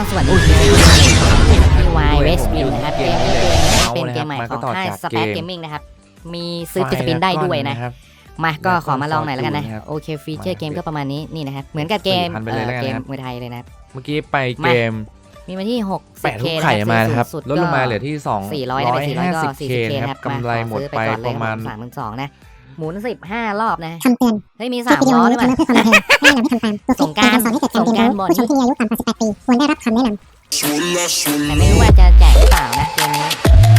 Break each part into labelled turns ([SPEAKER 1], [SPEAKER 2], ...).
[SPEAKER 1] ก็สวัสดีที่วายเวสบินนะครับเกมนี้เป็นเกมใหม่ของค่ายสเปซเกมมิ่งนะครับ มีซื้อปิดสปินได้ด้วยนะ
[SPEAKER 2] ครับ
[SPEAKER 1] มาก็ขอมาลองหน่อยแล้วกันนะ
[SPEAKER 2] ครับ
[SPEAKER 1] โอเคฟีเจอร์เกมก็ประมาณนี้นี่นะครับ เหมือนกับเกม
[SPEAKER 2] 4,000ไปเลยแล้วกัน
[SPEAKER 1] เกม
[SPEAKER 2] นะครับ
[SPEAKER 1] มวยไทยเลยนะครับ
[SPEAKER 2] เมื่อกี้ไปเกม
[SPEAKER 1] มีมาที่
[SPEAKER 2] แปะ
[SPEAKER 1] 60k
[SPEAKER 2] ลูกไข่มานะครับ
[SPEAKER 1] สุด
[SPEAKER 2] ลดลงมาเหลือที่
[SPEAKER 1] 400นะไป400ก็
[SPEAKER 2] 250k
[SPEAKER 1] k
[SPEAKER 2] นะ
[SPEAKER 1] นะ
[SPEAKER 2] ค
[SPEAKER 1] ค
[SPEAKER 2] รั
[SPEAKER 1] รั
[SPEAKER 2] บบกำไรหมดไปประมาณ
[SPEAKER 1] สามหมื่นสองนะ หมุนสิบห้ารอบนะ
[SPEAKER 3] คำเตือน
[SPEAKER 1] เฮ้ยมี
[SPEAKER 3] คลิป
[SPEAKER 1] สาม
[SPEAKER 3] วิดีโอ
[SPEAKER 1] ล้อ
[SPEAKER 3] นี้
[SPEAKER 1] ด้วย
[SPEAKER 3] ทำ
[SPEAKER 1] ป่ะ
[SPEAKER 3] มาเพื่อความบันเทิงไม่แนะนำให้ทำตามตัว
[SPEAKER 1] สงกรานต์
[SPEAKER 3] สอนให้เกิดการเรียนรู้
[SPEAKER 1] สงกรานต์บ่อน
[SPEAKER 3] ผู้ชมที่มีอายุต่ำกว่า18ปีควรได้รับคำแนะนำ
[SPEAKER 1] แต่ไม่รู้ว่าจะแจกหรือเปล่านะเกมนี้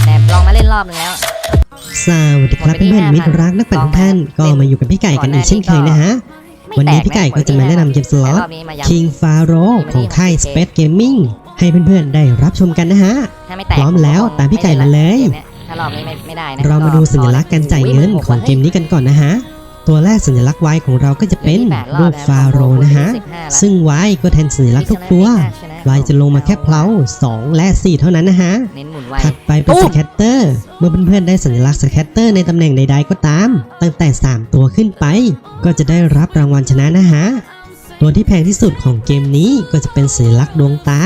[SPEAKER 1] แต่ลองมาเล่นรอบนึงแล้ว
[SPEAKER 4] สวัสดีครับเพื่อนๆมิตรรักนักปั่นทุกท่านก็มาอยู่กับพี่ไก่กันอีกเช่นเคยนะฮะวันนี้พี่ไก่ก็จะมาแนะนำเกมสล็อต
[SPEAKER 1] แต่รอบนี้มาย้ำ
[SPEAKER 4] King Pharaoh ของค่าย Space Gaming ให้เพื่อนๆได้รับชมกันนะฮะ
[SPEAKER 1] ถ้าไม่แตก
[SPEAKER 4] พร้อมแล้วตามพี่ไก่มาเลย
[SPEAKER 1] กมนี่ ถ้ารอบนี้ไม่ไม่ได้นะ
[SPEAKER 4] เรามาดูสัญลักษณ์การจ่ายเงินของเกมนี้กันก่อนนะฮะ ตัวแรกสัญลักษณ์ Y ของเราก็จะเป็นรูปฟาโรห์นะฮะ ซึ่ง Y ก็แทนสัญลักษณ์ทุกตัว Y จะลงมาแค่เพลา2 และ 4 เท่านั้นนะฮะ
[SPEAKER 1] เน้นหมุนไว
[SPEAKER 4] ถัดไปเป็น
[SPEAKER 1] ตู้
[SPEAKER 4] สแคตเตอร์ เมื่อเพื่อนๆได้สัญลักษณ์สแคตเตอร์ในตำแหน่งใดๆก็ตาม ตั้งแต่ 3 ตัวขึ้นไป ก็จะได้รับรางวัลชนะนะฮะ ตัวที่แพงที่สุดของเกมนี้ก็จะเป็นสัญลักษณ์ดวงตา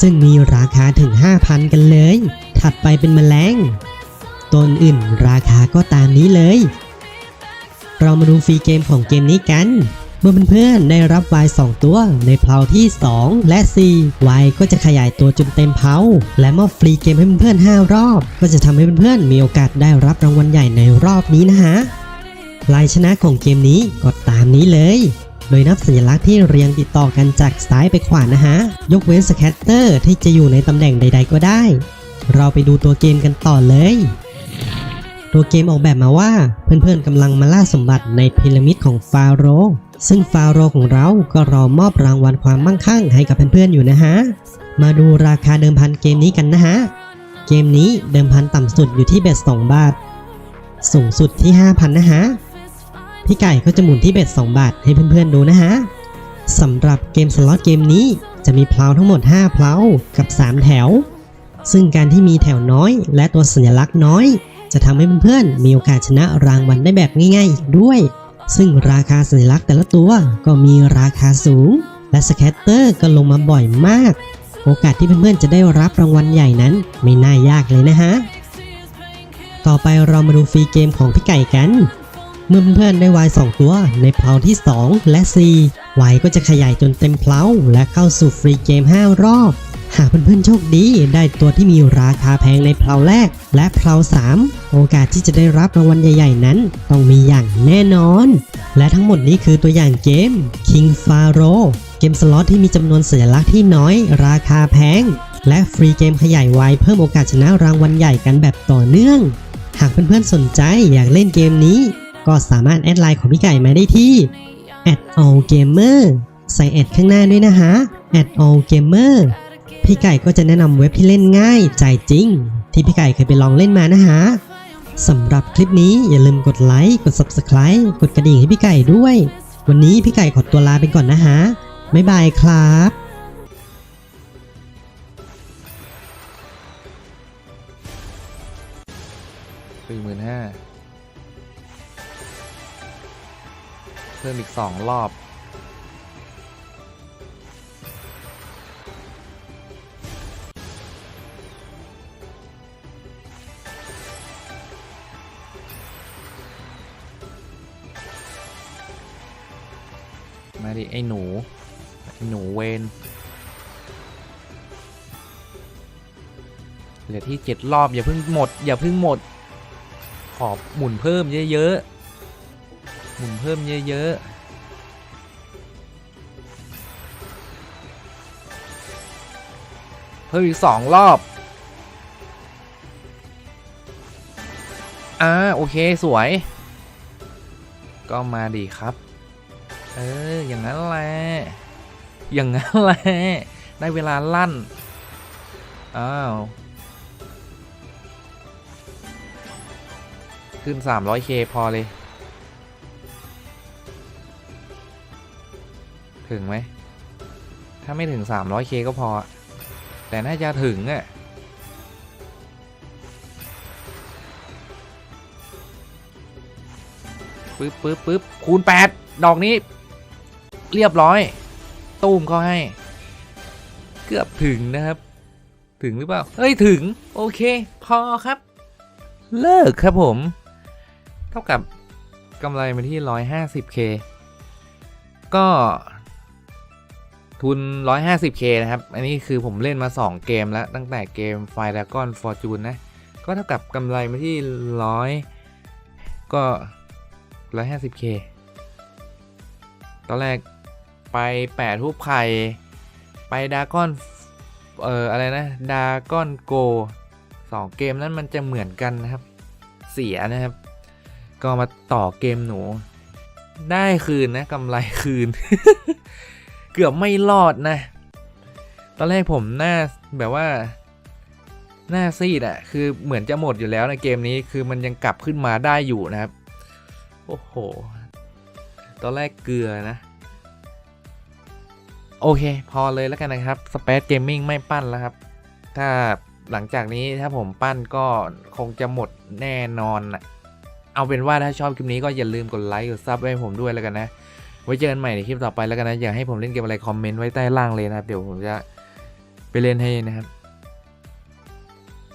[SPEAKER 4] ซึ่งมีราคาถึง 5,000 กันเลย ถัดไปเป็นแมลง ตัวอื่นราคาก็ตามนี้เลย เรามาดูฟรีเกมของเกมนี้กัน เมื่อเพื่อนๆได้รับ Y 2ตัวในเพลาที่ 2 และ4 Y ก็จะขยายตัวจนเต็มเพลาและมอบฟรีเกมให้เพื่อนๆ5รอบ ก็จะทำให้เพื่อนๆมีโอกาสได้รับรางวัลใหญ่ในรอบนี้นะฮะลายชนะของเกมนี้ก็ตามนี้เลย โดยนับสัญลักษณ์ที่เรียงติดต่อกันจากซ้ายไปขวานะฮะ ยกเว้นสแคตเตอร์ที่จะอยู่ในตำแหน่งใด ๆ ก็ได้ เราไปดูตัวเกมกันต่อเลย ตัวเกมออกแบบมาว่าเพื่อนๆกำลังมาล่าสมบัติในพีระมิดของฟาโรห์ซึ่งฟาโรห์ของเราก็รอมอบรางวัลความมั่งคั่งให้กับเพื่อนๆอยู่นะฮะ มาดูราคาเดิมพันเกมนี้กันนะฮะ เกมนี้เดิมพันต่ำสุดอยู่ที่เบ็ด2บาท สูงสุดที่ 5,000 นะฮะ พี่ไก่ก็จะหมุนที่เบ็ด2บาทให้เพื่อนๆดูนะฮะสำหรับเกมสล็อตเกมนี้จะมีเพลาทั้งหมด 5 เพลากับ 3 แถว ซึ่งการที่มีแถวน้อยและตัวสัญลักษณ์น้อย จะทำให้เพื่อนๆมีโอกาสชนะรางวัลได้แบบง่ายๆอีกด้วย ซึ่งราคาสัญลักษณ์แต่ละตัวก็มีราคาสูง และสแคตเตอร์ก็ลงมาบ่อยมาก โอกาสที่เพื่อนๆจะได้รับรางวัลใหญ่นั้นไม่น่ายากเลยนะฮะ ต่อไปเรามาดูฟรีเกมของพี่ไก่กันเมื่อเพื่อนๆได้วาย2ตัวในเพลาที่ 2 และ4วายก็จะขยายจนเต็มเพลาและเข้าสู่ฟรีเกม 5 รอบ หากเพื่อนๆโชคดีได้ตัวที่มีราคาแพงในเพลาแรก และเพลา3 โอกาสที่จะได้รับรางวัลใหญ่ๆ นั้น ต้องมีอย่างแน่นอน และทั้งหมดนี้คือตัวอย่างเกม King Pharaoh เกมสล็อตที่มีจำนวนสัญลักษณ์ที่น้อย ราคาแพง และฟรีเกมขยายไวเพิ่มโอกาสชนะรางวัลใหญ่กันแบบต่อเนื่อง หากเพื่อนๆสนใจอยากเล่นเกมนี้ ก็สามารถแอดไลน์ของพี่ไก่มาได้ที่ @allgamer ใส่แอดข้างหน้าด้วยนะฮะ @allgamer พี่ไก่ก็จะแนะนำเว็บที่เล่นง่ายใจจริง ที่พี่ไก่เคยไปลองเล่นมานะฮะสำหรับคลิปนี้อย่าลืมกดไลค์กด Subscribe กดกระดิ่งให้พี่ไก่ด้วย วันนี้พี่ไก่ขอตัวลาไปก่อนนะฮะบ๊ายบายครับ
[SPEAKER 2] สี่หมื่นห้าเพิ่มอีกสองรอบ ดิไอ้หนู ไอ้หนูเวนเหลือที่เจ็ดรอบ อย่าเพิ่งหมด อย่าเพิ่งหมด ขอบหมุนเพิ่มเยอะๆ หมุนเพิ่มเยอะๆเพิ่มอีกสองรอบ อ่า โอเค สวย ก็มาดีครับ เออ อย่างนั้นแหละ อย่างนั้นแหละ ได้เวลาลั่น อ้าว ขึ้น 300k พอเลย ถึงไหม ถ้าไม่ถึง 300k ก็พอ แต่น่าจะถึงอะ่ะปึ๊บปึ๊บปึ๊บคูณ 8 ดอกนี้ เรียบร้อย ตูมเขาให้ เกือบถึงนะครับ ถึงหรือเปล่า เฮ้ย ถึง โอเค พอครับ เลิกครับผม เท่ากับกำไรมาที่ 150k ก็ทุน 150k นะครับ อันนี้คือผมเล่นมา 2 เกมแล้ว ตั้งแต่เกม Fire Dragon Fortune นะ ก็เท่ากับกำไรมาที่ 100 ก็ 150k ตอนแรก ไปแปดทูบไข่ ไปดากอน เอ่อ อะไรนะ ดากอนโกสองเกมนั้นมันจะเหมือนกันนะครับ เสียนะครับ ก็มาต่อเกมหนู ได้คืนนะกำไรคืน เกือบไม่รอดนะ ตอนแรกผมหน้าแบบว่าหน้าซีดอะคือเหมือนจะหมดอยู่แล้วในเกมนี้คือมันยังกลับขึ้นมาได้อยู่นะครับ โอ้โห ตอนแรกเกลือนะ โอเค พอเลยแล้วกันนะครับ Space Gaming ไม่ปั้นแล้วครับ ถ้าหลังจากนี้ถ้าผมปั้นก็คงจะหมดแน่นอนนะเอาเป็นว่าถ้าชอบคลิปนี้ก็อย่าลืมกดไลค์กดซับให้ผมด้วยแล้วกันนะ ไว้เจอกันใหม่ในคลิปต่อไปแล้วกันนะ อยากให้ผมเล่นเกมอะไรคอมเมนต์ไว้ใต้ล่างเลยนะครับ เดี๋ยวผมจะไปเล่นให้นะครับ